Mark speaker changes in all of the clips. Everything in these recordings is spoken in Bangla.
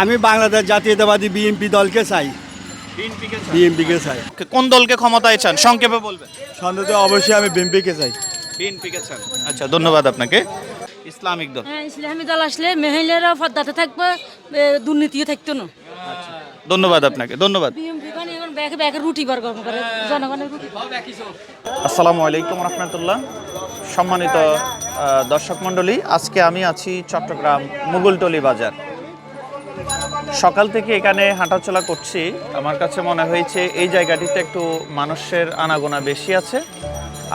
Speaker 1: আমি বাংলাদেশ জাতীয়তাবাদী বিএনপি দলকে চাই।
Speaker 2: বিএনপিকে
Speaker 1: চাই।
Speaker 2: কোন দলকে ক্ষমতায় চান? সংক্ষেপে বলবেন।
Speaker 1: সন্দেহ অবশ্যই আমি বিএনপিকে চাই।
Speaker 2: বিএনপিকে চান। আচ্ছা ধন্যবাদ আপনাকে। ইসলামিক দল।
Speaker 3: হ্যাঁ ইসলামী দল আসলে মহিলারা পদ্মাতে থাকবে দুর্নীতিও থাকতো না।
Speaker 2: ধন্যবাদ আপনাকে ধন্যবাদ।
Speaker 3: বিএমপি মানে এখন ব্যাগে ব্যাগে রুটি বার কর্ম করে জনগণের রুটি।
Speaker 2: আসসালামু আলাইকুম রহমতুল্লাহ। সম্মানিত দর্শক মণ্ডলী আজকে আমি আছি চট্টগ্রাম মুগলটলি বাজার। সকাল থেকে এখানে হাঁটাচলা করছি। আমার কাছে মনে হয়েছে এই জায়গাটিতে একটু মানুষের আনাগোনা বেশি আছে।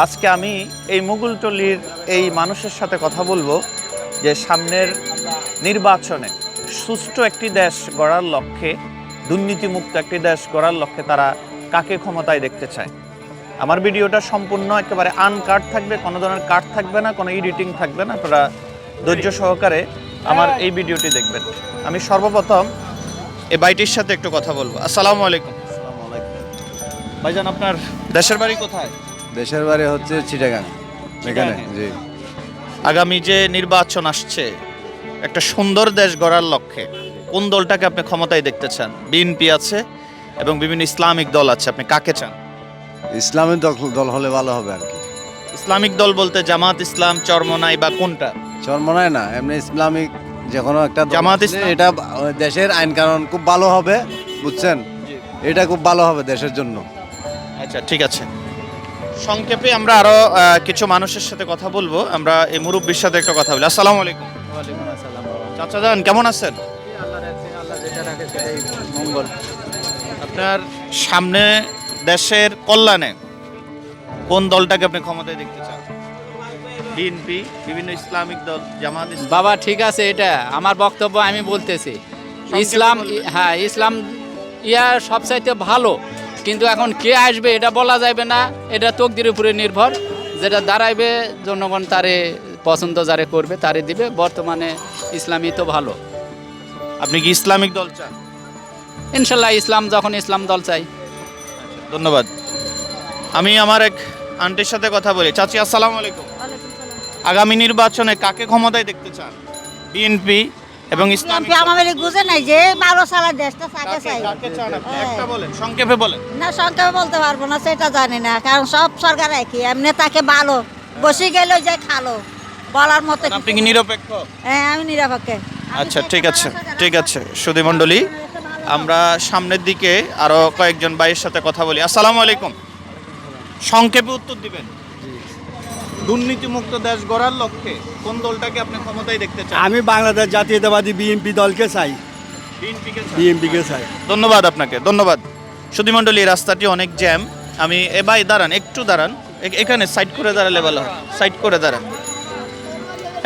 Speaker 2: আজকে আমি এই মুগলটলির এই মানুষের সাথে কথা বলব যে সামনের নির্বাচনে সুষ্ঠু একটি দেশ গড়ার লক্ষ্যে, দুর্নীতিমুক্ত একটি দেশ গড়ার লক্ষ্যে তারা কাকে ক্ষমতায় দেখতে চায়। আমার ভিডিওটা সম্পূর্ণ একেবারে আনকাট থাকবে, কোনো ধরনের কাট থাকবে না, কোনো এডিটিং থাকবে না, আপনারা ধৈর্য সহকারে আমার এই ভিডিওটি দেখবেন। আমি সর্বপ্রথম এই বাইটির সাথে একটু কথা বলব। আসসালামু আলাইকুম। ভাইজান আপনার দেশের বাড়ি কোথায়?
Speaker 4: দেশের বাড়ি হচ্ছে চিটাগাং এখানে? জি।
Speaker 2: আগামী যে নির্বাচন আসছে একটা সুন্দর দেশ গড়ার লক্ষ্যে কোন দলটাকে আপনি ক্ষমতায় দেখতে চান? বিএনপি আছে এবং বিভিন্ন ইসলামিক দল আছে। আপনি কাকে চান?
Speaker 4: ইসলামিক দল দল হলে ভালো হবে আর কি।
Speaker 2: ইসলামিক দল বলতে জামাত ইসলাম চরমনাই বা কোনটা?
Speaker 4: চরমনায় না এমনি ইসলামিক যে কোনো একটা
Speaker 2: জামাত
Speaker 4: এটা দেশের আইন কানুন খুব ভালো হবে বুঝছেন? এটা খুব ভালো হবে দেশের জন্য।
Speaker 2: আচ্ছা ঠিক আছে। সংক্ষেপে আমরা আরও কিছু মানুষের সাথে কথা বলব। আমরা এই মুরব্বীর সাথে একটা কথা বলি। আসসালামু আলাইকুম। চাচা যান কেমন আছেন? মঙ্গল। আপনার সামনে দেশের কল্যাণে কোন দলটাকে আপনি ক্ষমতায় দেখতে চান? বিএনপি বিভিন্ন ইসলামিক দল জামাত
Speaker 5: বাবা ঠিক আছে এটা আমার বক্তব্য আমি বলতেছি। ইসলাম হ্যাঁ ইসলাম ইয়া সবচাইতে ভালো। কিন্তু এখন কে আসবে এটা বলা যাবে না। এটা তকদির উপরে নির্ভর। যেটা দাঁড়াইবে জনগণ তারে পছন্দ যারে করবে তারে দিবে। বর্তমানে ইসলামই তো ভালো।
Speaker 2: আপনি কি ইসলামিক দল চান?
Speaker 5: ইনশাল্লাহ ইসলাম যখন ইসলাম দল চাই।
Speaker 2: ধন্যবাদ। আমি আমার এক আন্টির সাথে কথা বলি। চাচি আসসালামু আলাইকুম। আগামী নির্বাচনে কাকে ক্ষমতায় দেখতে চান? বিএনপি এবং
Speaker 6: বিএনপি আমাদের বুঝে নাই যে ভালো সারা দেশটা
Speaker 2: কাকে-
Speaker 6: চাই
Speaker 2: কাকে চান আপনি?
Speaker 6: হ্যাঁ।
Speaker 2: একটা বলেন সংক্ষেপে বলেন।
Speaker 6: না সংক্ষেপে বলতে পারব না সেটা জানি না কারণ সব সরকার একই এমনি তাকে ভালো। বসে গেল যে খালো বলার মতো
Speaker 2: আপনি কি নিরপেক্ষ?
Speaker 6: হ্যাঁ আমি নিরাপক্ষে।
Speaker 2: আচ্ছা ঠিক আছে ঠিক আছে সুধী মণ্ডলী আমরা সামনের দিকে আরও কয়েকজন ভাইয়ের সাথে কথা বলি। আসসালামু আলাইকুম। সংক্ষেপে উত্তর দিবেন। দুর্নীতিমুক্ত দেশ গড়ার লক্ষ্যে কোন দলটাকে আপনি ক্ষমতায় দেখতে চান?
Speaker 1: আমি বাংলাদেশ জাতীয়তাবাদী বিএনপি দলকে চাই।
Speaker 2: বিএনপিকে
Speaker 1: চাই।
Speaker 2: ধন্যবাদ আপনাকে ধন্যবাদ। সুধী মণ্ডলী রাস্তাটি অনেক জ্যাম। আমি এ ভাই দাঁড়ান একটু দাঁড়ান। এখানে সাইড করে দাঁড়ালে ভালো হয়। সাইড করে দাঁড়ান।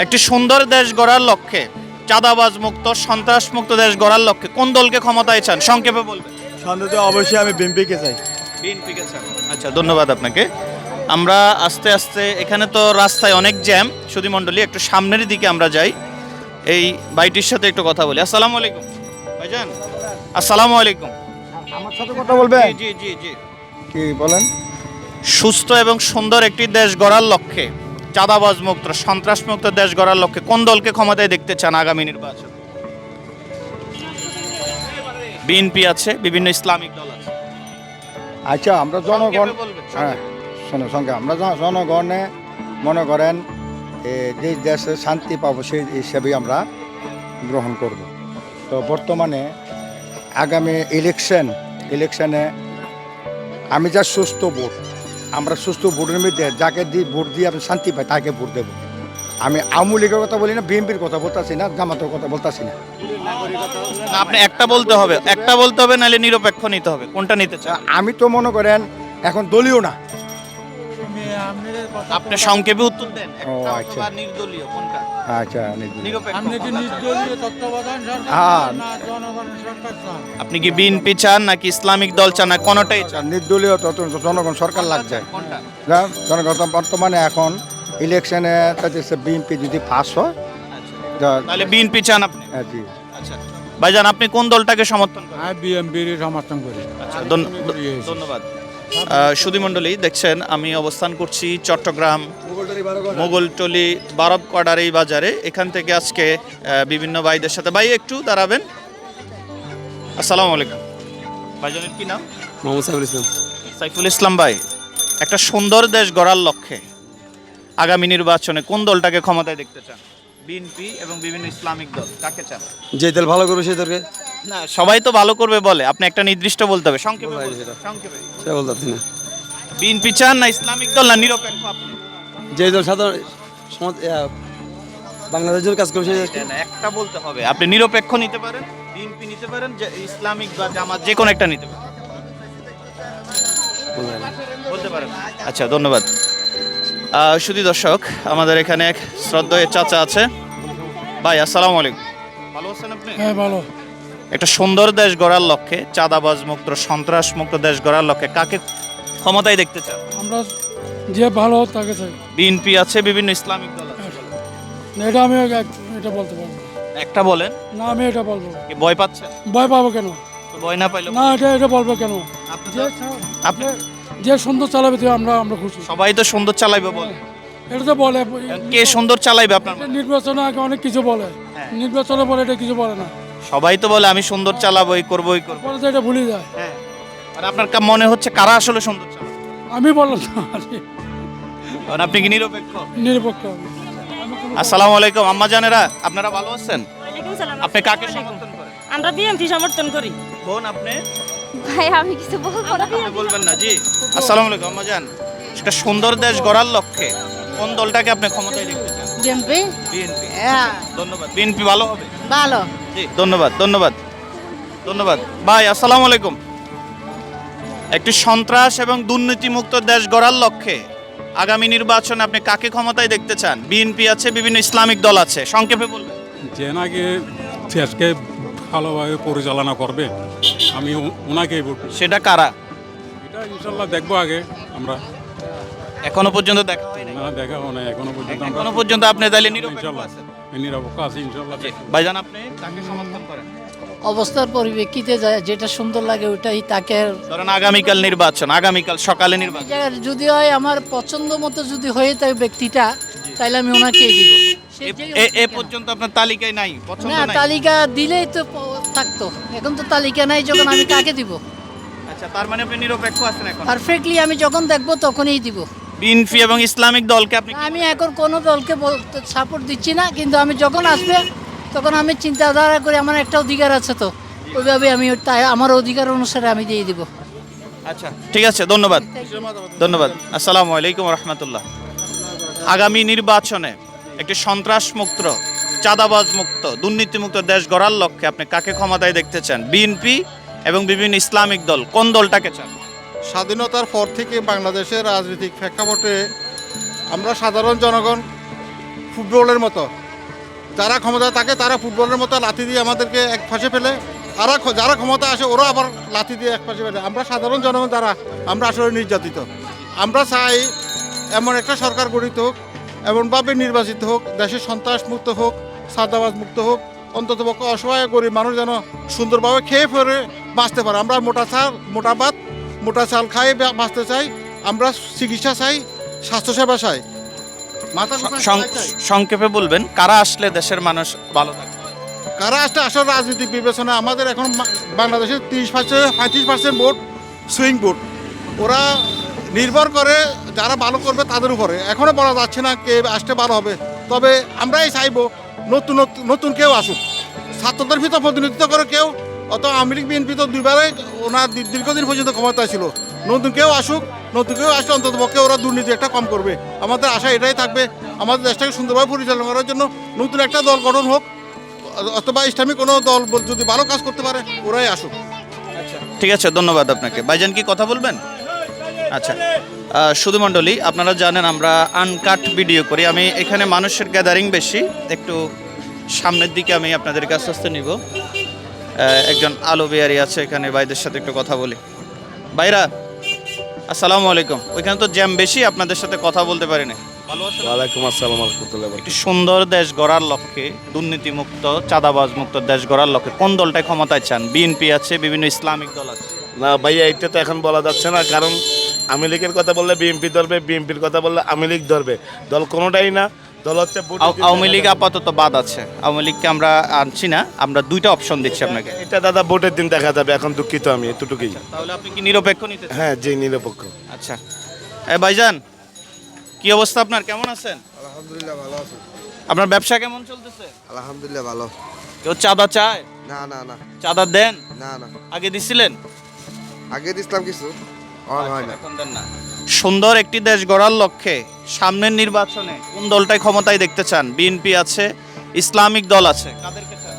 Speaker 2: একটি সুন্দর দেশ গড়ার লক্ষ্যে চাঁদাবাজ মুক্ত সন্ত্রাস মুক্ত দেশ গড়ার লক্ষ্যে কোন দলকে ক্ষমতায় চান? সংক্ষেপে বলবেন।
Speaker 1: সন্দেহ অবশ্যই আমি বিএনপিকে চাই।
Speaker 2: বিএনপিকে চান আচ্ছা ধন্যবাদ আপনাকে। আমরা আস্তে আস্তে এখানে তো রাস্তায় অনেক জ্যাম। সুধী মণ্ডলী একটু সামনের দিকে আমরা যাই। এই বাইটির সাথে একটু কথা বলি। আসসালামু আলাইকুম। ভাইজান আসসালামু আলাইকুম।
Speaker 1: আমার সাথে কথা বলবেন?
Speaker 2: জি জি জি।
Speaker 1: কি বলেন?
Speaker 2: সুস্থ এবং সুন্দর একটি দেশ গড়ার লক্ষ্যে চাঁদাবাজ মুক্ত সন্ত্রাস মুক্ত দেশ গড়ার লক্ষ্যে কোন দলকে ক্ষমতায় দেখতে চান আগামী নির্বাচন? বিএনপি আছে বিভিন্ন ইসলামিক দল আছে।
Speaker 7: আচ্ছা আমরা জনগণ হ্যাঁ। শোনো সঙ্গে আমরা জনগণে মনে করেন যে দেশে শান্তি পাবো সেই হিসেবে আমরা গ্রহণ করব। তো বর্তমানে আগামী ইলেকশন ইলেকশনে আমি যা সুস্থ ভোট আমরা সুস্থ ভোটের মধ্যে যাকে দিয়ে ভোট দিয়ে আমি শান্তি পাই তাকে ভোট দেবো। আমি আওয়ামী লীগের কথা বলি না বিএনপির কথা বলতাছি না জামাতের কথা বলতাছি না।
Speaker 2: না, আপনি একটা বলতে হবে একটা বলতে হবে নাহলে নিরপেক্ষ নিতে হবে। কোনটা নিতে চান?
Speaker 7: আমি তো মনে করেন এখন দলীয় না।
Speaker 2: আপনি সংক্ষেপে উত্তর দেন। একটা
Speaker 7: আচ্ছা।
Speaker 2: অথবা নির্দলীয় কোনটা?
Speaker 7: আচ্ছা
Speaker 2: আপনি কি বিএনপি চান নাকি ইসলামিক দল চান না কোনটাই চান?
Speaker 7: নির্দলীয় জনগণ সরকার লাগছে
Speaker 2: কোনটা?
Speaker 7: জনগণ বর্তমানে এখন ইলেকশনে বিএনপি যদি পাস হয়
Speaker 2: তাহলে বিএনপি চান আপনি?
Speaker 7: হ্যাঁ, জি।
Speaker 2: আচ্ছা ভাইজান আপনি কোন দলটাকে সমর্থন করেন?
Speaker 8: আমি সমর্থন করি।
Speaker 2: আচ্ছা, ধন্যবাদ। সুধী মণ্ডলী দেখছেন আমি অবস্থান করছি চট্টগ্রাম মোগলটলি বারব কোয়ার্টার এই বাজারে। এখান থেকে আজকে বিভিন্ন ভাইদের সাথে। ভাই একটু দাঁড়াবেন। আসসালামু আলাইকুম। ভাইজানের কি নাম?
Speaker 9: মোহাম্মদ সাইফুল ইসলাম।
Speaker 2: সাইফুল ইসলাম ভাই একটা সুন্দর দেশ গড়ার লক্ষ্যে আগামী নির্বাচনে কোন দলটাকে ক্ষমতায় দেখতে চান? বিএনপি এবং বিভিন্ন ইসলামিক দল কাকে চান?
Speaker 9: যে দল ভালো করবে সেই দলকে।
Speaker 2: না সবাই তো ভালো করবে বলে। আপনি একটা নির্দিষ্ট বলতে হবে। সংক্ষেপে বলতে সংক্ষেপে।
Speaker 9: সেটা বলতে পারছি না।
Speaker 2: বিএনপি চান না ইসলামিক দল না নিরপেক্ষ আপনি?
Speaker 9: যে দল সাধারণ সমাজ বাংলাদেশের জন্য কাজ করবে সেই দলকে
Speaker 2: না, না, একটা বলতে হবে। আপনি নিরপেক্ষ নিতে পারেন বিএনপি নিতে পারেন যে ইসলামিক বা জামাত যে কোনো একটা নিতে পারেন।
Speaker 9: বলতে পারি না।
Speaker 2: বলতে পারেন। আচ্ছা ধন্যবাদ। আহ, শুধু দর্শক আমাদের এখানে এক শ্রদ্ধেয় চাচা আছে। ভাই আসসালামু আলাইকুম। ভালো আছেন আপনি?
Speaker 10: হ্যাঁ ভালো।
Speaker 2: একটা সুন্দর দেশ গড়ার লক্ষ্যে চাঁদাবাজ মুক্ত সন্ত্রাস মুক্ত দেশ গড়ার লক্ষ্যে কাকে ক্ষমতায় দেখতে চান?
Speaker 10: আমরা যে ভালো তাকে চাই।
Speaker 2: বিএনপি আছে বিভিন্ন ইসলামিক দল আছে।
Speaker 10: এটা আমি এক- এটা বলতে পারব না।
Speaker 2: একটা বলেন।
Speaker 10: না আমি এটা বলব না।
Speaker 2: কি ভয় পাচ্ছেন?
Speaker 10: ভয় পাবো কেন?
Speaker 2: তো ভয় না পাইলে
Speaker 10: না এটা এটা বলব কেন?
Speaker 2: আপনি
Speaker 10: যে
Speaker 2: তো- আপনি
Speaker 10: যে সুন্দর চালাবে তো আমরা আমরা খুশি।
Speaker 2: সবাই তো সুন্দর চালাইবে বলে।
Speaker 10: এটা তো বলে
Speaker 2: কে সুন্দর চালাইবে আপনার মতে?
Speaker 10: নির্বাচনে আগে অনেক কিছু বলে।
Speaker 2: হ্যাঁ।
Speaker 10: নির্বাচনে বলে এটা কিছু বলে না।
Speaker 2: সবাই তো বলে আমি সুন্দর চালাবো এই করব এই করব।
Speaker 10: পরে তো এটা ভুলে যায়।
Speaker 2: হ্যাঁ। আর আপনার কা- মনে হচ্ছে কারা আসলে সুন্দর চালাবে?
Speaker 10: আমি বললাম না
Speaker 2: কারণ আপনি কি নিরপেক্ষ?
Speaker 10: নিরপেক্ষ। আমি। আমি কোনো-
Speaker 2: আসসালামু আলাইকুম আম্মা জানেরা আপনারা ভালো আছেন? আপনি কাকে সমর্থন করেন?
Speaker 11: আমরা বিএমপি সমর্থন করি।
Speaker 2: বোন আপনি?
Speaker 3: ভাই আমি কিছু বলব না।
Speaker 2: আপনি বলবেন না জি। আসসালামু আলাইকুম আম্মা জান। একটা সুন্দর দেশ গড়ার লক্ষ্যে কোন দলটাকে আপনি ক্ষমতায় দেখতে চান
Speaker 6: বিএমপি
Speaker 2: বিএনপি ধন্যবাদ। বিএনপি ভালো হবে?
Speaker 6: ভালো।
Speaker 2: জি ধন্যবাদ ধন্যবাদ ধন্যবাদ। ভাই আসসালামু আলাইকুম। একটি সন্ত্রাস এবং দুর্নীতিমুক্ত দেশ গড়ার লক্ষ্যে আগামী নির্বাচনে আপনি কাকে ক্ষমতায় দেখতে চান? বিএনপি আছে বিভিন্ন ইসলামিক দল আছে সংক্ষেপে বলবেন।
Speaker 10: যে নাকি দেশকে ভালোভাবে পরিচালনা করবে আমি ওনাকেই ভোট
Speaker 2: সেটা কারা?
Speaker 10: এটা ইনশাল্লাহ দেখব আগে আমরা।
Speaker 2: এখনও পর্যন্ত দেখা হয় নাই।
Speaker 10: না দেখা হয় না এখনও পর্যন্ত আমরা
Speaker 2: এখনও পর্যন্ত আপনি তাইলে নিরপেক্ষ
Speaker 10: ইনশাল্লাহ
Speaker 2: আছেন?
Speaker 10: নিরাপক্ষ আছি ইনশাল্লাহ।
Speaker 2: ভাইজান আপনি কাকে সমর্থন করেন?
Speaker 12: অবস্থার পরিপ্রেক্ষিতে যায় যেটা সুন্দর লাগে ওটাই তাকে
Speaker 2: ধরেন আগামীকাল নির্বাচন আগামীকাল সকালে নির্বাচন।
Speaker 12: যদি হয় আমার পছন্দ মতো যদি হয়ে থাকে ব্যক্তিটা তাহলে আমি ওনাকেই দিব।
Speaker 2: এ-। পর্যন্ত আপনার তালিকায় নাই পছন্দ
Speaker 12: না
Speaker 2: নাই?
Speaker 12: তালিকা দিলেই তো থাকতো। এখন তো তালিকা নাই যখন আমি কাকে দিব?
Speaker 2: আচ্ছা তার মানে আপনি নিরপেক্ষ আছেন এখন?
Speaker 12: পারফেক্টলি আমি যখন দেখব তখনই দিব।
Speaker 2: বিএনপি এবং ইসলামিক দলকে আপনি
Speaker 12: আমি এখন কোনো দলকে সাপোর্ট দিচ্ছি না কিন্তু আমি যখন আসবে তখন আমি চিন্তাধারা করে আমার একটা অধিকার আছে তো। ওইভাবে আমি তাই আমার অধিকার অনুসারে আমি দিয়ে দিব।
Speaker 2: আচ্ছা ঠিক আছে ধন্যবাদ। ধন্যবাদ। আসসালামু আলাইকুম রহমতুল্লাহ। আগামী নির্বাচনে একটি সন্ত্রাস মুক্ত চাঁদাবাজ মুক্ত দুর্নীতিমুক্ত দেশ গড়ার লক্ষ্যে আপনি কাকে ক্ষমতায় দেখতে চান? বিএনপি এবং বিভিন্ন ইসলামিক দল কোন দলটাকে চান?
Speaker 13: স্বাধীনতার পর থেকে বাংলাদেশের রাজনৈতিক প্রেক্ষাপটে আমরা সাধারণ জনগণ ফুটবলের মতো, যারা ক্ষমতা থাকে তারা ফুটবলের মতো লাথি দিয়ে আমাদেরকে এক পাশে ফেলে, আর যারা ক্ষমতা আসে ওরা আবার লাথি দিয়ে এক পাশে ফেলে। আমরা সাধারণ জনগণ যারা, আমরা আসলে নির্যাতিত। আমরা চাই এমন একটা সরকার গঠিত হোক, এমনভাবে নির্বাচিত হোক দেশের সন্ত্রাস মুক্ত হোক সাদাবাজ মুক্ত হোক অন্তত পক্ষে অসহায় গরিব মানুষ যেন সুন্দরভাবে খেয়ে ফেরে বাঁচতে পারে। আমরা মোটা চাল মোটা ভাত মোটা চাল খাই বাঁচতে চাই আমরা চিকিৎসা চাই স্বাস্থ্যসেবা চাই।
Speaker 2: সংক্ষেপে বলবেন কারা আসলে দেশের মানুষ ভালো থাকবে?
Speaker 13: কারা আসলে আসলে রাজনৈতিক বিবেচনা? আমাদের এখন বাংলাদেশের তিরিশ পার্সেন্ট পঁয়ত্রিশ পার্সেন্ট ভোট সুইং ভোট। ওরা নির্ভর করে যারা ভালো করবে তাদের উপরে। এখনও বলা যাচ্ছে না কে আসতে ভালো হবে। তবে আমরাই চাইব নতুন নতুন- নতুন কেউ আসুক। ছাত্রদের ভিতর প্রতিনিধিত্ব করে কেউ অত আওয়ামী লীগ বিএনপি তো দুইবারে ওনার দীর্ঘদিন পর্যন্ত ক্ষমতা ছিল। নতুন কেউ আসুক, নতুন কেউ আসলে অন্তত পক্ষে ওরা দুর্নীতি একটা কম করবে। আমাদের আশা এটাই থাকবে, আমাদের দেশটাকে সুন্দরভাবে পরিচালনা করার জন্য নতুন একটা দল গঠন হোক, অথবা ইসলামিক কোনো দল যদি ভালো কাজ করতে পারে, ওরাই আসুক।
Speaker 2: ঠিক আছে, ধন্যবাদ আপনাকে। ভাইজান কি কথা বলবেন? আচ্ছা শুধু মণ্ডলী আপনারা জানেন আমরা আনকাট ভিডিও করি। আমি এখানে মানুষের গ্যাদারিং বেশি, একটু সামনের দিকে আমি আপনাদের কাছে আসতে নিব। একজন আলো বিহারি আছে এখানে ভাইদের সাথে একটু কথা বলি। ভাইরা আসসালামু আলাইকুম। ওইখানে তো জ্যাম বেশি আপনাদের সাথে কথা বলতে পারি না
Speaker 9: ওয়ালাইকুম আসসালাম রহমতুল্লাহ
Speaker 2: একটি সুন্দর দেশ গড়ার লক্ষ্যে দুর্নীতিমুক্ত চাঁদাবাজ মুক্ত দেশ গড়ার লক্ষ্যে কোন দলটায় ক্ষমতায় চান? বিএনপি আছে বিভিন্ন ইসলামিক দল আছে।
Speaker 9: না ভাইয়া এটা তো এখন বলা যাচ্ছে না কারণ আওয়ামী লীগের কথা বললে বিএনপি ধরবে বিএনপির কথা বললে আওয়ামী লীগ ধরবে। দল কোনোটাই না
Speaker 2: আওয়ামী লীগ আপাতত বাদ আছে। আওয়ামী লীগকে আমরা আনছি না আমরা দুইটা অপশন দিচ্ছি আপনাকে।
Speaker 14: এটা দাদা ভোটের দিন দেখা যাবে এখন দুঃখিত আমি এতটুকুই।
Speaker 2: তাহলে আপনি কি নিরপেক্ষ নিতে
Speaker 14: হ্যাঁ জি নিরপেক্ষ।
Speaker 2: আচ্ছা। এ ভাইজান কি অবস্থা আপনার? কেমন আছেন?
Speaker 15: আলহামদুলিল্লাহ ভালো আছে।
Speaker 2: আপনার ব্যবসা কেমন চলতেছে?
Speaker 15: আলহামদুলিল্লাহ ভালো।
Speaker 2: কেউ চাঁদা চায়?
Speaker 15: না না না।
Speaker 2: চাঁদা দেন?
Speaker 15: না না।
Speaker 2: আগে দিছিলেন?
Speaker 15: আগে দিছিলাম কিছু অন হয় না।
Speaker 2: এখন দেন না। সুন্দর একটি দেশ গড়ার লক্ষ্যে সামনের নির্বাচনে কোন দলটাই ক্ষমতায় দেখতে চান? বিএনপি আছে ইসলামিক দল আছে কাদেরকে চান?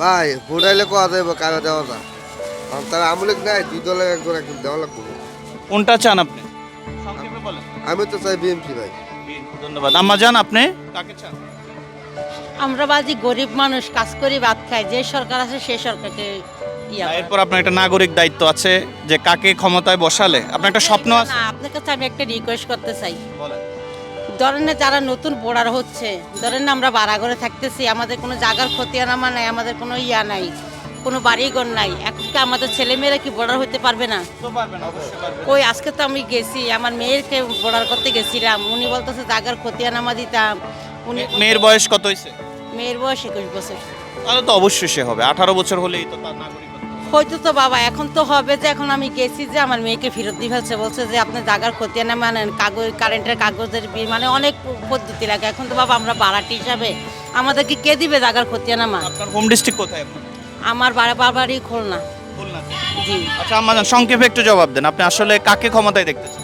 Speaker 15: ভাই ভোট আইলে কোয়া যাবে কারা দেওয়া যায়? কারণ তারা আমলিক নাই দুই দলের একজন একজন দেওয়া লাগবে।
Speaker 2: কোনটা চান আপনি? সংক্ষেপে বলেন।
Speaker 15: আমি তো চাই বিএমপি ভাই।
Speaker 2: ধন্যবাদ। আম্মা যান আপনি কাকে চান?
Speaker 11: আমরা বাজি গরিব মানুষ কাজ করি ভাত খাই যে সরকার আছে সেই সরকারকে
Speaker 2: এরপর আপনার একটা নাগরিক দায়িত্ব আছে যে কাকে ক্ষমতায় বসালে। আপনার একটা স্বপ্ন আছে?
Speaker 11: না আপনার কাছে আমি একটা রিকোয়েস্ট করতে চাই। ধরেন না যারা নতুন বোর্ডার হচ্ছে ধরেন না আমরা বাড়া ঘরে থাকতেছি আমাদের কোনো জায়গার খতিয়ানামা নাই আমাদের কোনো ইয়া নাই কোনো বাড়িঘর নাই এখন কি আমাদের ছেলেমেয়েরা কি বোর্ডার হতে পারবে না? ওই আজকে তো আমি গেছি আমার মেয়েরকে বোর্ডার করতে গেছিলাম উনি বলতেছে জায়গার খতিয়ানামা দিতাম উনি
Speaker 2: মেয়ের বয়স কত হয়েছে
Speaker 11: মেয়ের বয়স একুশ বছর।
Speaker 2: তাহলে তো অবশ্যই সে হবে আঠারো বছর হলেই তো তার নাগরিক
Speaker 11: হয়তো তো বাবা এখন তো হবে যে এখন আমি গেছি যে আমার মেয়েকে ফেরত দিয়ে ফেলছে। বলছে যে আপনি জাগার খতিয়ানা মানে কাগজ কারেন্টের কাগজের বিল মানে অনেক পদ্ধতি লাগে। এখন তো বাবা আমরা ভাড়াটি হিসাবে আমাদেরকে কে দিবে জাগার খতিয়ানামা
Speaker 2: আপনার হোম ডিস্ট্রিক্ট কোথায়
Speaker 11: আমার বাড়ি বাড়ি খুলনা। জি।
Speaker 2: আচ্ছা সংক্ষেপে একটু জবাব দেন। আপনি আসলে কাকে ক্ষমতায় দেখতে চান?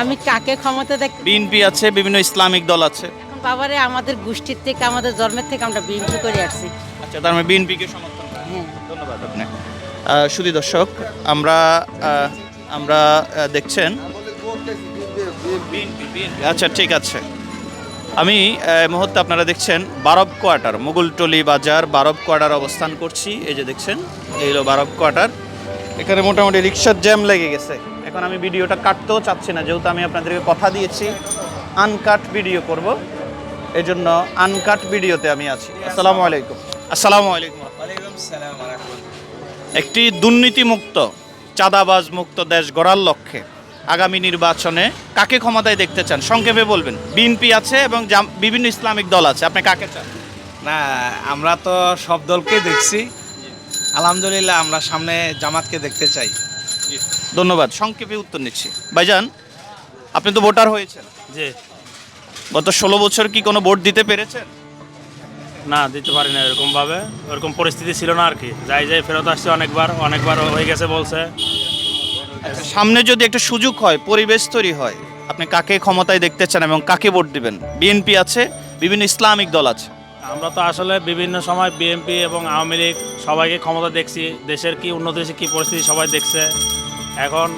Speaker 11: আমি কাকে ক্ষমতা দেখ
Speaker 2: বিএনপি আছে বিভিন্ন ইসলামিক দল আছে।
Speaker 11: বাবারে আমাদের গোষ্ঠীর থেকে আমাদের জন্মের থেকে আমরা বিএনপি করে আসছি।
Speaker 2: আচ্ছা তার মানে বিএনপিকে সমর্থন শুধু দর্শক, আমরা আমরা দেখছেন। আচ্ছা ঠিক আছে। আমি মুহূর্তে আপনারা দেখছেন বারব কোয়ার্টার মুগুলটলি বাজার বারব কোয়ার্টার অবস্থান করছি। এই যে দেখছেন, এই হলো বারব কোয়ার্টার। এখানে মোটামুটি রিক্সার জ্যাম লেগে গেছে। এখন আমি ভিডিওটা কাটতেও চাচ্ছি না, যেহেতু আমি আপনাদেরকে কথা দিয়েছি, আনকাট ভিডিও করব। এই জন্য আনকাট ভিডিওতে আমি আছি। আসসালামু আলাইকুম। আসসালামু আলাইকুম। একটি দুর্নীতিমুক্ত চাঁদাবাজ মুক্ত দেশ গড়ার লক্ষ্যে আগামী নির্বাচনে কাকে ক্ষমতায় দেখতে চান? সংক্ষেপে বলবেন বিএনপি আছে এবং জাম- বিভিন্ন ইসলামিক দল আছে। আপনি কাকে চান?
Speaker 16: না আমরা তো সব দলকেই দেখছি। আলহামদুলিল্লাহ আমরা সামনে জামাতকে দেখতে চাই।
Speaker 2: ধন্যবাদ। সংক্ষেপে উত্তর নিচ্ছি। ভাইজান আপনি তো ভোটার হয়েছেন।
Speaker 17: জি।
Speaker 2: গত ষোলো বছর কি কোনো ভোট দিতে পেরেছেন?
Speaker 17: না দিতে পারি না এরকম ভাবে ওরকম পরিস্থিতি ছিল না আর কি যাই যাই ফেরত আসছে অনেকবার অনেকবার হয়ে গেছে বলছে।
Speaker 2: আচ্ছা, সামনে যদি একটা সুযোগ হয় পরিবেশ তৈরি হয় আপনি কাকে ক্ষমতায় দেখতে চান এবং কাকে ভোট দিবেন? বিএনপি আছে বিভিন্ন ইসলামিক দল আছে।
Speaker 17: আমরা তো আসলে বিভিন্ন সময় বিএনপি এবং আওয়ামী লীগ সবাইকে ক্ষমতা দেখছি। দেশের কি উন্নতি হয়েছে কী পরিস্থিতি সবাই দেখছে। এখন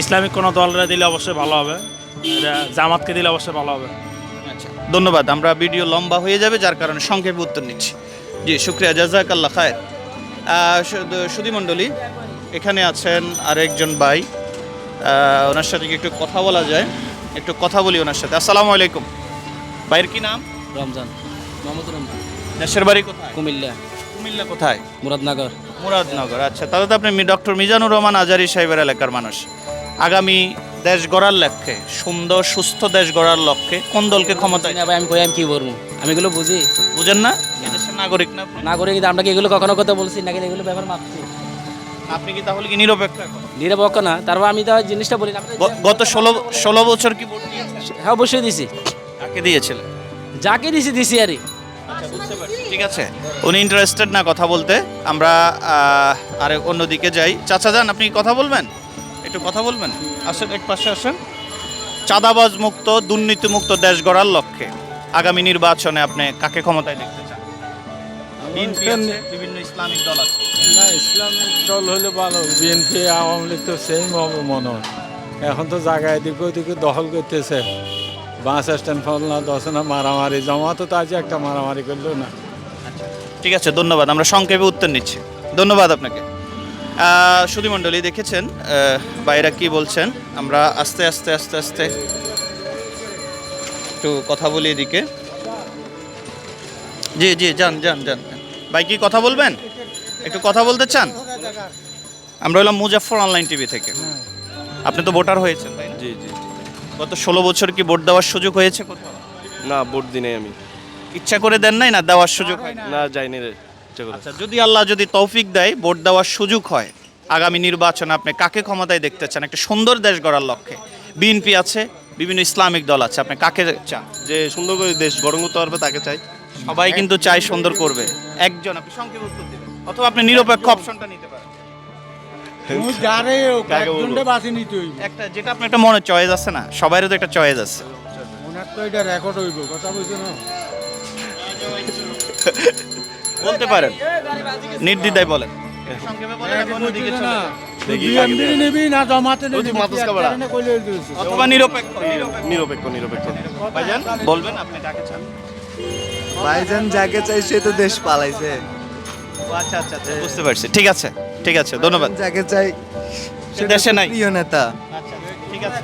Speaker 17: ইসলামিক কোনো দলরা দিলে অবশ্যই ভালো হবে। জামাতকে দিলে অবশ্যই ভালো হবে।
Speaker 2: আচ্ছা ধন্যবাদ আমরা ভিডিও লম্বা হয়ে যাবে যার কারণে সংক্ষেপে উত্তর নিচ্ছি। জি শুক্রিয়া জাজাকাল্লাহ খায়ের। সুধী মণ্ডলী এখানে আছেন আরেকজন ভাই। ওনার সাথে কি একটু কথা বলা যায়? একটু কথা বলি ওনার সাথে। আসসালামু আলাইকুম। ভাইয়ের কি নাম?
Speaker 16: রমজান। মোহাম্মদ রমজান।
Speaker 2: দেশের বাড়ি কোথায়?
Speaker 16: কুমিল্লা।
Speaker 2: কুমিল্লা কোথায়?
Speaker 16: মুরাদনগর।
Speaker 2: মুরাদনগর আচ্ছা। তাহলে তো আপনি ডক্টর মিজানুর রহমান আজারি সাহেবের এলাকার মানুষ। আগামী দেশ গড়ার লক্ষ্যে সুন্দর সুস্থ দেশ গড়ার লক্ষ্যে কোন দলকে ক্ষমতায়
Speaker 16: ভাই আমি কই আমি কি বলব? আমি এগুলো বুঝি।
Speaker 2: বুঝেন না? এদেশের নাগরিক না আপনি?
Speaker 16: না কিন্তু আমরা কি এগুলো কখনো কথা বলছি? নাকি এগুলো ব্যাপার মাপছি?
Speaker 2: আপনি কি তাহলে কি নিরপেক্ষ এখন?
Speaker 16: নিরপেক্ষ না। তারপর আমি তো জিনিসটা বলি না আমি তো-
Speaker 2: গ- গত ষোলো ষোলো বছর কি ভোট দিয়েছেন?
Speaker 16: হ্যাঁ অবশ্যই দিছি।
Speaker 2: কাকে দিয়েছিলেন?
Speaker 16: যাকে দিছি দিছি আরে
Speaker 2: ঠিক আছে। উনি ইন্টারেস্টেড না কথা বলতে। আমরা আহ, আরে অন্যদিকে যাই। চাচা যান আপনি কি কথা বলবেন? একটু কথা বলবেন? আসেন এক পাশে আসেন। চাঁদাবাজ মুক্ত দুর্নীতি মুক্ত দেশ গড়ার লক্ষ্যে আগামী নির্বাচনে আপনি কাকে ক্ষমতায় দেখতে চান? বিএনপি আছে, বিভিন্ন ইসলামিক দল আছে।
Speaker 18: না ইসলামিক দল হলে ভালো বিএনপি আওয়ামী লীগ তো সেম হবে মনে হয়। এখন তো জায়গায় এদিকে ওদিকে দখল করতেছে। বাস স্ট্যান্ড ফলনা দশনা মারামারি জমা তো আজ একটা মারামারি করল না।
Speaker 2: ঠিক আছে ধন্যবাদ। আমরা সংক্ষেপে উত্তর নিচ্ছি। ধন্যবাদ আপনাকে। সুধী মণ্ডলী দেখেছেন ভাইরা কি বলছেন? আমরা আস্তে আস্তে আস্তে আস্তে একটু কথা বলি এদিকে। জি জি যান যান যান। ভাই কি কথা বলবেন? একটু কথা বলতে চান? আমরা হলাম মুজাফর অনলাইন টিভি থেকে। আপনি তো ভোটার হয়েছেন ভাই
Speaker 18: জি জি।
Speaker 2: গত ষোলো বছর কি ভোট দেওয়ার সুযোগ হয়েছে কোথাও?
Speaker 14: না ভোট দিনে আমি।
Speaker 2: ইচ্ছা করে দেন নাই না দেওয়ার সুযোগ
Speaker 14: না যাইনি রে। ইচ্ছা করে।
Speaker 2: আচ্ছা। যদি আল্লাহ যদি তৌফিক দেয় ভোট দেওয়ার সুযোগ হয় আগামী নির্বাচনে আপনি কাকে ক্ষমতায় দেখতে চান? একটা সুন্দর দেশ গড়ার লক্ষ্যে। বিএনপি আছে বিভিন্ন ইসলামিক দল আছে আপনি কাকে চান?
Speaker 14: যে সুন্দর করে দেশ গরম করতে পারবে তাকে চাই।
Speaker 2: সবাই কিন্তু চাই সুন্দর করবে। একজন আপনি সংক্ষেপে উত্তর দিবেন। অথবা আপনি নিরপেক্ষ অপশনটা নিতে পারেন।
Speaker 7: যারে
Speaker 14: কাকে বলব?
Speaker 7: নিতে হইব
Speaker 2: একটা যেটা আপনার একটা মনে চয়েস আছে না সবারই তো একটা চয়েস আছে।
Speaker 7: ওনার তো এটা রেকর্ড হইব কথা বলছো না?
Speaker 2: বলতে পারেন। নির্দ্বিধায় বলেন। সংক্ষেপে বলেন আমি অন্যদিকে চলে যাব।
Speaker 14: দেখি কাকে দেয়।
Speaker 7: নিবি না জমাতে
Speaker 14: ওই যে মাতস কাবড়া।
Speaker 2: অথবা নিরপেক্ষ
Speaker 14: নিরপেক্ষ। নিরপেক্ষ
Speaker 2: ভাইজান? বলবেন আপনি কাকে চান?
Speaker 9: ভাইজান যাকে চাই সে তো দেশ পালাইছে।
Speaker 2: আচ্ছা আচ্ছা আচ্ছা বুঝতে পারছি। ঠিক আছে ঠিক আছে ধন্যবাদ।
Speaker 9: যাকে চাই
Speaker 2: সে দেশে নাই।
Speaker 9: প্রিয় নেতা।
Speaker 2: আচ্ছা ঠিক আছে।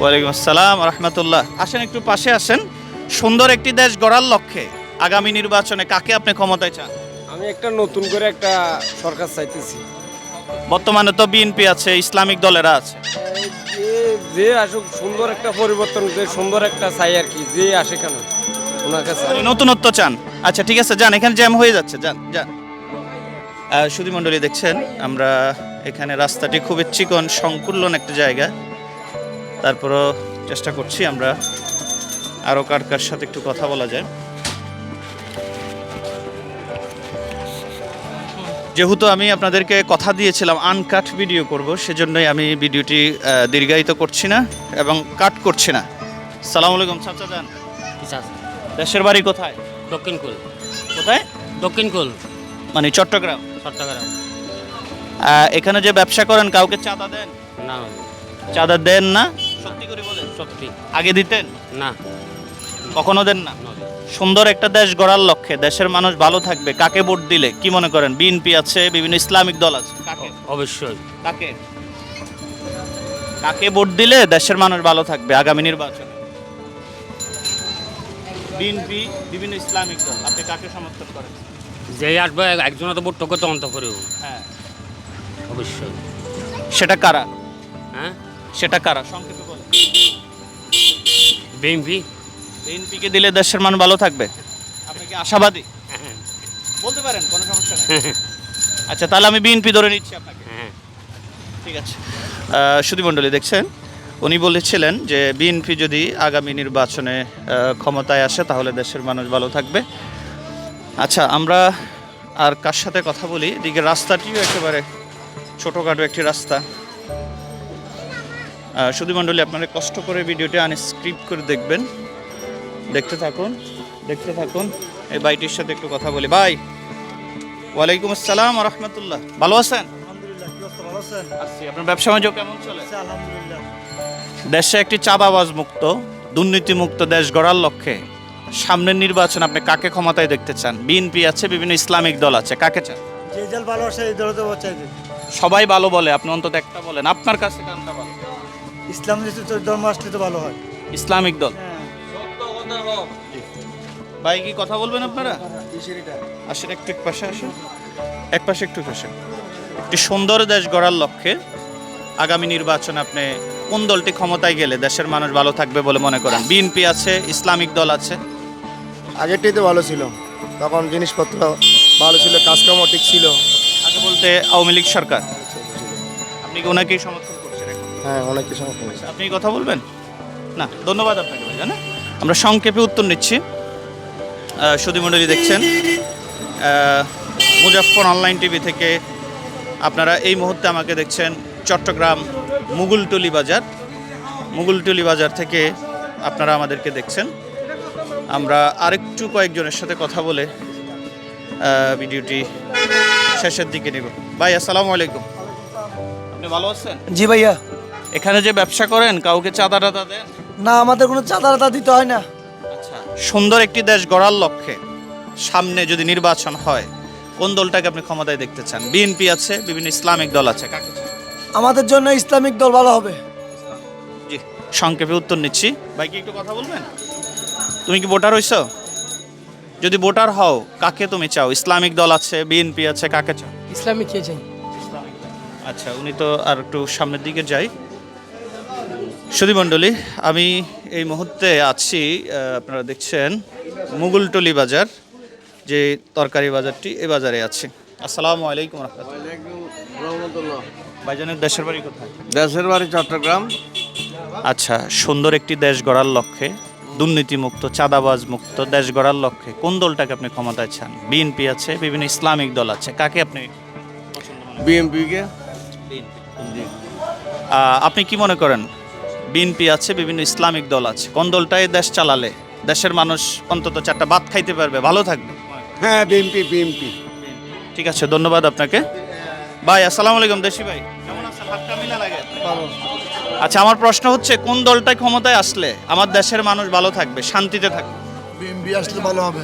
Speaker 2: ওয়ালাইকুম আসসালাম রহমতুল্লাহ। আসেন একটু পাশে আসেন। সুন্দর একটি দেশ গড়ার লক্ষ্যে। আগামী নির্বাচনে কাকে আপনি ক্ষমতায় চান?
Speaker 9: আমি একটা নতুন করে একটা সরকার চাইতেছি।
Speaker 2: বর্তমানে তো বিএনপি আছে ইসলামিক দলেরা আছে।
Speaker 9: যে আসুক সুন্দর একটা পরিবর্তন যে সুন্দর একটা চাই আর কি যে আসে কেন? ওনার কাছে
Speaker 2: নতুনত্ব চান। আচ্ছা ঠিক আছে যান এখানে জ্যাম হয়ে যাচ্ছে যান যান। সুধী মণ্ডলী দেখছেন আমরা এখানে রাস্তাটি খুবই চিকন সংকুলন একটা জায়গা। তারপরও চেষ্টা করছি আমরা আরও কার কার সাথে একটু কথা বলা যায়। যেহেতু আমি আপনাদেরকে কথা দিয়েছিলাম আনকাট ভিডিও করব সেজন্যই আমি ভিডিওটি দীর্ঘায়িত করছি না এবং কাট করছি না। সালাম আলাইকুম চাচা যান। দেশের বাড়ি কোথায়?
Speaker 19: দক্ষিণ কুল।
Speaker 2: কোথায়?
Speaker 19: দক্ষিণ কুল।
Speaker 2: মানে চট্টগ্রাম।
Speaker 19: চট্টগ্রাম।
Speaker 2: এখানে যে ব্যবসা করেন কাউকে চাঁদা দেন?
Speaker 19: না।
Speaker 2: চাঁদা দেন না? সত্যি করে বলেন।
Speaker 19: সত্যি।
Speaker 2: আগে দিতেন?
Speaker 19: না।
Speaker 2: কখনো দেন না। সুন্দর একটা দেশ গড়ার লক্ষ্যে দেশের মানুষ ভালো থাকবে। কাকে ভোট দিলে? কি মনে করেন? বিএনপি আছে বিভিন্ন ইসলামিক দল আছে। কাকে?
Speaker 19: অবশ্যই।
Speaker 2: কাকে? কাকে ভোট দিলে দেশের মানুষ ভালো থাকবে আগামী নির্বাচনে? বিএনপি বিভিন্ন ইসলামিক দল। আপনি কাকে সমর্থন করেন?
Speaker 19: যে আসবে একজন তো ভোট তো অন্ত করেও
Speaker 2: হ্যাঁ।
Speaker 19: অবশ্যই।
Speaker 2: সেটা কারা?
Speaker 19: হ্যাঁ?
Speaker 2: সেটা কারা? সংক্ষেপে বলেন।
Speaker 19: বিএমপি
Speaker 2: বিএনপিকে দিলে দেশের মান ভালো থাকবে? আপনি কি আশাবাদী? বলতে পারেন, কোনো সমস্যা নেই। আচ্ছা তাহলে আমি বিএনপি ধরে নিচ্ছি আপনাকে। ঠিক আছে। সুধী মণ্ডলী, দেখছেন? উনি বলেছিলেন যে বিএনপি যদি আগামী নির্বাচনে ক্ষমতায় আসে, তাহলে দেশের মানুষ ভালো থাকবে। আচ্ছা আমরা আর কার সাথে কথা বলি? এদিকে রাস্তাটিও একেবারে ছোটোখাটো একটি রাস্তা। সুধী মণ্ডলী, আপনারা কষ্ট করে ভিডিওটি আনস্ক্রিপ্ট করে দেখবেন। দেখতে থাকুন দেখতে থাকুন। এই বাইটির সাথে একটু কথা বলি। ভাই ওয়ালাইকুম আসসালাম রহমতুল্লাহ। ভালো আছেন? আপনার ব্যবসা বাণিজ্য কেমন চলে? দেশে একটি চাঁদাবাজ মুক্ত দুর্নীতি মুক্ত দেশ গড়ার লক্ষ্যে সামনের নির্বাচন আপনি কাকে ক্ষমতায় দেখতে চান? বিএনপি আছে বিভিন্ন ইসলামিক দল আছে কাকে চান?
Speaker 7: যে দল ভালো আছে এই দল তো
Speaker 2: সবাই ভালো বলে আপনি অন্তত একটা বলেন। আপনার কাছে কোনটা ভালো?
Speaker 7: ইসলাম ধর্ম আসলে তো ভালো হয়।
Speaker 2: ইসলামিক দল? ভাই কি কথা বলবেন আপনারা? আসেন একটু এক পাশে আসেন। এক পাশে একটু পাশে একটি সুন্দর দেশ গড়ার লক্ষ্যে আগামী নির্বাচন আপনি কোন দলটি ক্ষমতায় গেলে দেশের মানুষ ভালো থাকবে বলে মনে করেন? বিএনপি আছে ইসলামিক দল আছে।
Speaker 15: আগেরটাই তো ভালো ছিল। তখন জিনিসপত্র ভালো ছিল কাজকর্ম ঠিক ছিল।
Speaker 2: আগে বলতে আওয়ামী লীগ সরকার। আপনি কি ওনাকেই সমর্থন করছেন
Speaker 15: হ্যাঁ অনেক কিছু।
Speaker 2: আপনি কথা বলবেন? না ধন্যবাদ আপনাকে ভাই জানেন আমরা সংক্ষেপে উত্তর নিচ্ছি। সুদী মণ্ডলী দেখছেন। আহ, মুজাফফর অনলাইন টিভি থেকে আপনারা এই মুহূর্তে আমাকে দেখছেন চট্টগ্রাম মুগুলটুলি বাজার। মুগুলটুলি বাজার থেকে আপনারা আমাদেরকে দেখছেন। আমরা আরেকটু কয়েকজনের সাথে কথা বলে ভিডিওটি শেষের দিকে নেব। ভাই আসসালামু আলাইকুম। আপনি ভালো আছেন?
Speaker 9: জি ভাইয়া।
Speaker 2: এখানে যে ব্যবসা করেন কাউকে চাঁদা টাদা দেন?
Speaker 9: না আমাদের কোনো চাঁদা দিতে হয় না।
Speaker 2: আচ্ছা সুন্দর একটি দেশ গড়ার লক্ষ্যে সামনে যদি নির্বাচন হয় কোন দলটাকে আপনি ক্ষমতায় দেখতে চান? বিএনপি আছে বিভিন্ন ইসলামিক দল আছে কাকে চান?
Speaker 9: আমাদের জন্য ইসলামিক দল ভালো হবে।
Speaker 2: জি সংক্ষেপে উত্তর নিচ্ছি। ভাই কি একটু কথা বলবেন? তুমি কি ভোটার হইছো? যদি ভোটার হও কাকে তুমি চাও? ইসলামিক দল আছে বিএনপি আছে কাকে চাও?
Speaker 12: ইসলামিক কে চাই?
Speaker 2: আচ্ছা উনি তো আর একটু সামনের দিকে যাই। সুধীমণ্ডলী আমি এই মুহূর্তে আছি আপনারা দেখছেন মুগুলটলি বাজার যে তরকারি বাজারটি এ বাজারে আছে। আসসালামু আলাইকুম রহমতুল্লাহ। ভাইজানের দেশের বাড়ি কোথায়?
Speaker 15: দেশের বাড়ি চট্টগ্রাম।
Speaker 2: আচ্ছা সুন্দর একটি দেশ গড়ার লক্ষ্যে দুর্নীতিমুক্ত চাঁদাবাজ মুক্ত দেশ গড়ার লক্ষ্যে কোন দলটাকে আপনি ক্ষমতায় চান? বিএনপি আছে বিভিন্ন ইসলামিক দল আছে কাকে আপনি
Speaker 15: বিএমপিকে
Speaker 2: আহ, আপনি কি মনে করেন? বিএনপি আছে বিভিন্ন ইসলামিক দল আছে। কোন দলটাই দেশ চালালে? দেশের মানুষ অন্তত চারটা ভাত খাইতে পারবে ভালো থাকবে।
Speaker 15: হ্যাঁ বিএমপি বিএমপি
Speaker 2: ঠিক আছে ধন্যবাদ আপনাকে। ভাই আসসালামু আলাইকুম দেশি ভাই। কেমন আছেন? হাতটা মিলা লাগে। আচ্ছা আমার প্রশ্ন হচ্ছে কোন দলটাই ক্ষমতায় আসলে আমার দেশের মানুষ ভালো থাকবে শান্তিতে থাকবে?
Speaker 15: বিএমপি আসলে ভালো হবে।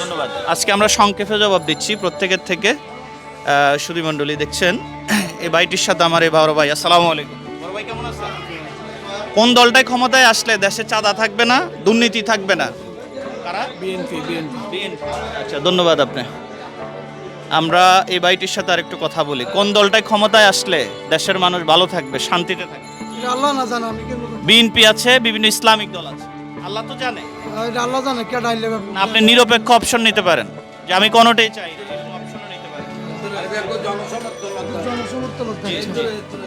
Speaker 2: ধন্যবাদ। আজকে আমরা সংক্ষেপে জবাব দিচ্ছি প্রত্যেকের থেকে। সুধী মণ্ডলী দেখছেন। এই ভাইটির সাথে আমার এই বড় ভাই আসসালামু আলাইকুম। বড় ভাই কেমন আছেন? কোন দলটাই ক্ষমতায় আসলে দেশে চাঁদা থাকবে না দুর্নীতি থাকবে না। কারা?
Speaker 9: বিএনপি বিএনপি।
Speaker 2: আচ্ছা ধন্যবাদ আপনি। আমরা এই বাড়িটির সাথে আরেকটু কথা বলি। কোন দলটাই ক্ষমতায় আসলে দেশের মানুষ ভালো থাকবে শান্তিতে থাকবে?
Speaker 9: আল্লাহ না জানে আমি কেন
Speaker 2: বিএনপি আছে বিভিন্ন ইসলামিক দল আছে। আল্লাহ তো জানে।
Speaker 9: এটা আল্লাহ জানে কে ডাইলে
Speaker 2: না, আপনি নিরপেক্ষ অপশন নিতে পারেন। যে আমি কোনোটাই চাই না, এরকম অপশনও নিতে পারেন।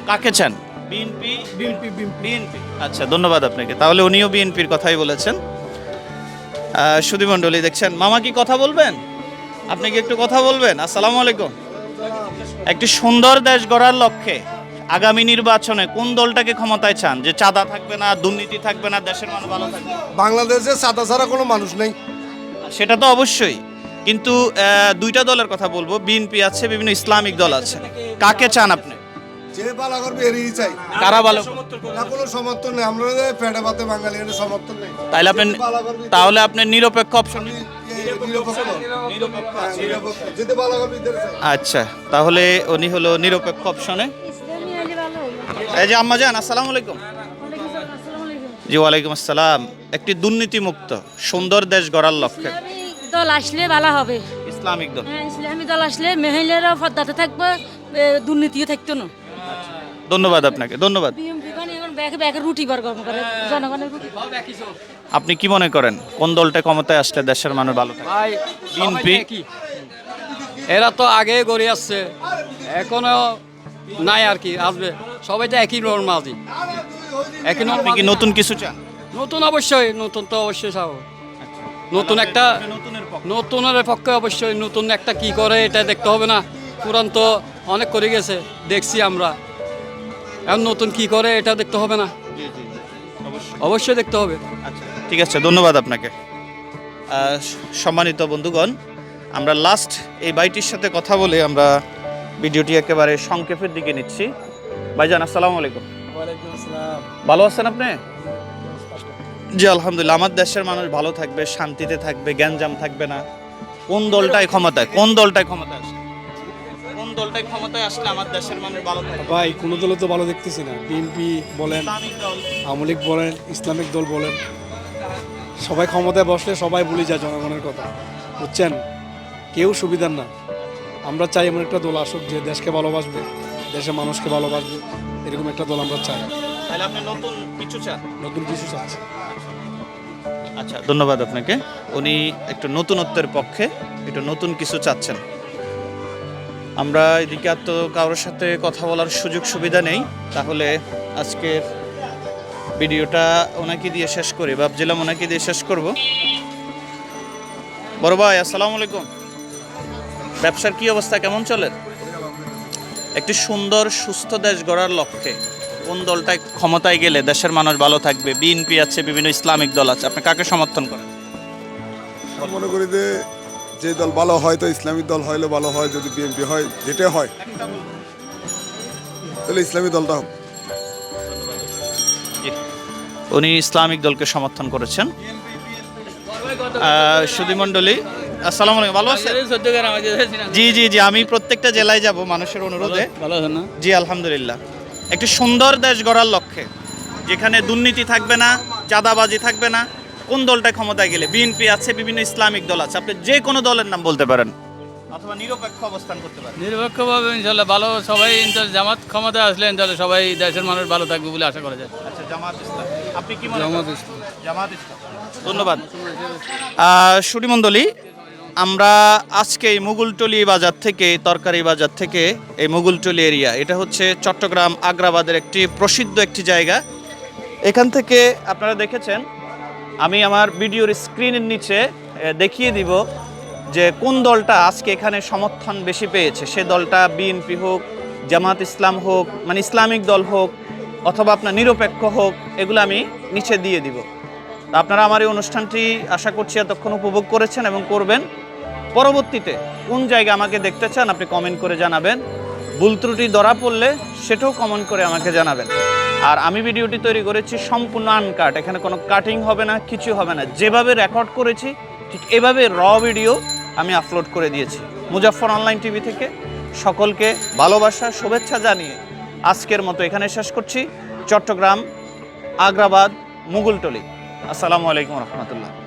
Speaker 2: কাকে চান? বিএনপি
Speaker 9: বিএনপি
Speaker 2: বিএনপি। আচ্ছা ধন্যবাদ আপনাকে। তাহলে উনিও বিএনপির কথাই বলেছেন। সুধী মণ্ডলী দেখছেন মামা কি কথা বলবেন? আপনি কি একটু কথা বলবেন? আসসালামু আলাইকুম। একটি সুন্দর দেশ গড়ার লক্ষ্যে আগামী নির্বাচনে কোন দলটাকে ক্ষমতায় চান? যে চাঁদা থাকবে না দুর্নীতি থাকবে না দেশের মানুষ ভালো থাকবে
Speaker 15: বাংলাদেশে সাদা ছাড়া কোনো মানুষ নেই।
Speaker 2: সেটা তো অবশ্যই। কিন্তু দুইটা দলের কথা বলব। বিএনপি আছে বিভিন্ন ইসলামিক দল আছে। কাকে চান আপনি?
Speaker 15: যে বালা করবে এরই চাই
Speaker 2: কারা ভালো
Speaker 15: না কোনো সমর্থন নেই। আমরা পেটে পাতে বাঙালি এর সমর্থন নেই।
Speaker 2: তাহলে আপনি তাহলে আপনি নিরপেক্ষ অপশন
Speaker 15: নিরপেক্ষ হ্যাঁ,
Speaker 2: আচ্ছা তাহলে উনি হলো নিরপেক্ষ অপশনে এই যে আম্মা যান আসসালামু আলাইকুম। জি ওয়ালাইকুম আসসালাম। একটি দুর্নীতিমুক্ত সুন্দর দেশ গড়ার লক্ষ্যে।
Speaker 3: দল আসলে ভালো হবে।
Speaker 2: ইসলামিক দল।
Speaker 3: হ্যাঁ ইসলামী দল আসলে মহিলারা পদ্মাতে থাকবে দুর্নীতিও থাকতো না।
Speaker 2: ধন্যবাদ আপনাকে ধন্যবাদ।
Speaker 3: বিএমপি এখন ব্যাগে ব্যাগে রুটি বার গরম করে জনগণের রুটি।
Speaker 2: আপনি কি মনে করেন কোন দলটা ক্ষমতায় আসলে দেশের মানুষ ভালো থাকে?
Speaker 19: ভাই
Speaker 2: বিএনপি
Speaker 19: এরা তো আগে গড়ে আসছে এখনও নাই আর কি আসবে। সবাই তো একই নর্মালি একই
Speaker 2: আপনি কি নতুন কিছু চান?
Speaker 19: নতুন অবশ্যই নতুন তো অবশ্যই চাও নতুন একটা নতুনের পক্ষে অবশ্যই নতুন একটা কি করে এটা দেখতে হবে না। পুরান তো অনেক করে গেছে দেখছি আমরা। এখন নতুন কি করে এটা দেখতে হবে না। অবশ্যই। দেখতে হবে।
Speaker 2: আচ্ছা ঠিক আছে ধন্যবাদ আপনাকে। সম্মানিত বন্ধুগণ আমরা লাস্ট এই বাইটির সাথে কথা বলে আমরা ভিডিওটি একেবারে সংক্ষেপের দিকে নিচ্ছি। ভাইজান আসসালামু আলাইকুম। ভালো আছেন আপনি? জি আলহামদুলিল্লাহ আমার দেশের মানুষ ভালো থাকবে শান্তিতে থাকবে গ্যাঞ্জাম থাকবে না। কোন দলটাই ক্ষমতায় কোন দলটাই ক্ষমতায় আসে কোন দলটাই ক্ষমতায় আসলে আমার দেশের মানুষ ভালো থাকবে
Speaker 9: ভাই কোনো দলে তো ভালো দেখতেছি না। বিএনপি বলেন আওয়ামী লীগ বলেন ইসলামিক দল বলেন। সবাই ক্ষমতায় বসলে সবাই ভুলে যায় জনগণের কথা। বুঝছেন? কেউ সুবিধার না। আমরা চাই এমন একটা দল আসুক যে দেশকে ভালোবাসবে দেশের মানুষকে ভালোবাসবে। এরকম একটা দল আমরা চাই।
Speaker 2: তাহলে আপনি নতুন কিছু চান?
Speaker 9: নতুন কিছু চাচ্ছি।
Speaker 2: আচ্ছা ধন্যবাদ আপনাকে। উনি একটু নতুনত্বের পক্ষে একটু নতুন কিছু চাচ্ছেন। আমরা এদিকে আর তো কারোর সাথে কথা বলার সুযোগ সুবিধা নেই। তাহলে আজকের ভিডিওটা ওনাকে দিয়ে শেষ করি, ভাবছিলাম ওনাকে দিয়ে শেষ করব। বড় ভাই, আসসালামু আলাইকুম। ব্যবসার কি অবস্থা, কেমন চলে? একটি সুন্দর, সুস্থ দেশ গড়ার লক্ষ্যে কোন দলটায় ক্ষমতায় গেলে দেশের মানুষ ভালো থাকবে? বিএনপি আছে, বিভিন্ন ইসলামিক দল আছে, আপনি কাকে সমর্থন করেন?
Speaker 20: মনে করি যে যে দল ভালো হয় তো ইসলামিক দল হইলে ভালো হয় যদি বিএনপি হয় যেটা হয়। তাহলে ইসলামী দলটা হোক।
Speaker 2: উনি ইসলামিক দলকে সমর্থন করেছেন। সুধী মণ্ডলী আসসালামু আলাইকুম ভালো আছেন? জি জি জি আমি প্রত্যেকটা জেলায় যাব মানুষের অনুরোধে।
Speaker 19: ভালো আছেন না?
Speaker 2: জি আলহামদুলিল্লাহ। একটি সুন্দর দেশ গড়ার লক্ষ্যে যেখানে দুর্নীতি থাকবে না চাঁদাবাজি থাকবে না কোন দলটা ক্ষমতায় গেলে? বিএনপি আছে বিভিন্ন ইসলামিক দল আছে। আপনি যে কোনো দলের নাম বলতে পারেন। অথবা নিরপেক্ষ অবস্থান করতে পারে
Speaker 19: নিরপেক্ষভাবে ইনশাল্লাহ ভালো সবাই ইনশাল্লাহ জামাত ক্ষমতা আসলে ইনশাল্লাহ সবাই দেশের মানুষ ভালো থাকবে বলে আশা করা যায়।
Speaker 2: আচ্ছা জামাত ইসলাম। আপনি কি মনে
Speaker 9: জামাত? ইসলাম।
Speaker 2: জামাত ইসলাম। ধন্যবাদ। সুডিমণ্ডলী আমরা আজকে এই মুগুলটলি বাজার থেকে তরকারি বাজার থেকে এই মুগুলটলি এরিয়া এটা হচ্ছে চট্টগ্রাম আগ্রাবাদের একটি প্রসিদ্ধ একটি জায়গা। এখান থেকে আপনারা দেখেছেন আমি আমার ভিডিওর স্ক্রিনের নিচে দেখিয়ে দিব যে কোন দলটা আজকে এখানে সমর্থন বেশি পেয়েছে। সে দলটা বিএনপি হোক, জামাত ইসলাম হোক মানে ইসলামিক দল হোক, অথবা আপনার নিরপেক্ষ হোক, এগুলো আমি নিচে দিয়ে দিব। আপনারা আমার এই অনুষ্ঠানটি আশা করছি এতক্ষণ উপভোগ করেছেন এবং করবেন। পরবর্তীতে কোন জায়গা আমাকে দেখতে চান, আপনি কমেন্ট করে জানাবেন। ভুল ত্রুটি ধরা পড়লে সেটাও কমেন্ট করে আমাকে জানাবেন। আর আমি ভিডিওটি তৈরি করেছি সম্পূর্ণ আনকাট। এখানে কোনো কাটিং হবে না, কিছু হবে না। যেভাবে রেকর্ড করেছি, ঠিক এভাবে র ভিডিও আমি আপলোড করে দিয়েছি। মুজাফর অনলাইন টিভি থেকে সকলকে ভালোবাসা, শুভেচ্ছা জানিয়ে আজকের মতো এখানে শেষ করছি। চট্টগ্রাম, আগ্রাবাদ মুগুলটলি আসসালামু আলাইকুম রহমতুল্লাহ।